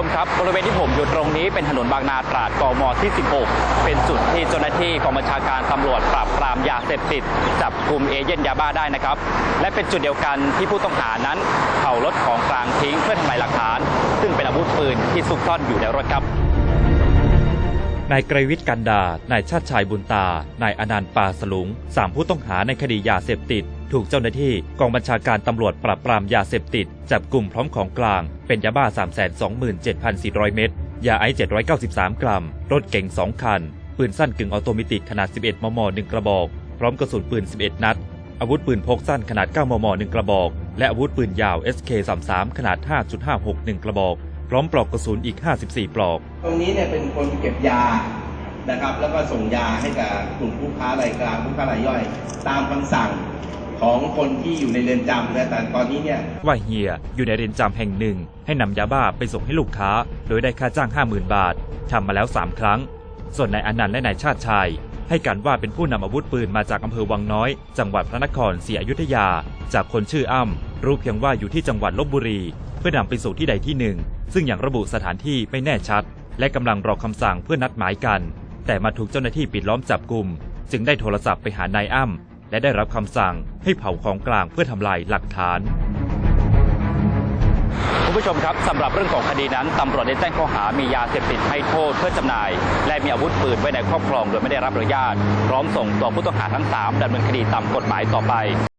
ู้ชมครับบริเวณที่ผมอยู่ตรงนี้เป็นถนนบางนาตราดกมที่ 16 เป็นจุดที่เจ้าหน้าที่กองบัญชาการตำรวจปราบปรามยาเสพติดจับกลุ่มเอเย่นยาบ้าได้นะครับ และเป็นจุดเดียวกันที่ผู้ต้องหานั้นเผารถของกลางทิ้งเพื่อทำลายหลักฐาน ซึ่งเป็นอาวุธปืนที่ซุกซ่อนอยู่ในรถครับ นายไกรวิทย์กันดา นายชาติชายบุญตา นายอนันต์ปาสลุงสามผู้ต้องหาในคดียาเสพติด ถูกเจ้าหน้าที่กองบัญชาการตำรวจปราบปรามยาเสพติด จับกลุ่มพร้อมของกลาง เป็นยาบ้า 327,400 เม็ด ยาไอซ์793 กรัม รถเก๋ง 2 คัน ปืนสั้นกึ่งออโตเมติกขนาด 11 มม 1 กระบอก พร้อมกระสุนปืน 11 นัด อาวุธปืนพกสั้นขนาด 9 มม 1 กระบอก และอาวุธปืนยาว SK33 ขนาด 5.56 1 กระบอก พร้อมปลอกกระสุนอีก 54 ปลอก ตรงนี้เนี่ยเป็นคนเก็บยานะครับ แล้วก็ส่งยาให้กับกลุ่มผู้ค้ารายกลางผู้ค้ารายย่อย ตามคำสั่งของคนที่อยู่ในเรือนจำนะแต่ตอนนี้เนี่ยว่าเฮียอยู่ในเรือนจำแห่งหนึ่ง ให้นำยาบ้าไปส่งให้ลูกค้า โดยได้ค่าจ้าง 50,000 บาททำมาแล้ว 3 ครั้ง ส่วนนายอนันต์และนายชาติชายให้การว่าเป็นผู้นำอาวุธปืนมาจากอำเภอวังน้อย จังหวัดพระนครศรีอยุธยา จากคนชื่ออ้ำรู้เพียงว่าอยู่ที่จังหวัดลบบุรี เพื่อนำไปสู่ที่ใดที่หนึ่ง ซึ่งยังระบุสถานที่ไม่แน่ชัด และกำลังรอคำสั่งเพื่อนัดหมายกัน แต่มาถูกเจ้าหน้าที่ปิดล้อมจับกลุ่ม จึงได้โทรศัพท์ไปหานายอ้ำและได้รับคำสั่งให้เผาของกลางเพื่อทำลายหลักฐาน คุณผู้ชมครับสำหรับเรื่องของคดีนั้นตำรวจได้แจ้งข้อหามียาเสพติดให้โทษเพื่อจำหน่าย และมีอาวุธปืนไว้ในครอบครองโดยไม่ได้รับอนุญาต พร้อมส่งตัวผู้ต้องหาทั้ง 3ดำเนินคดีตามกฎหมายต่อไป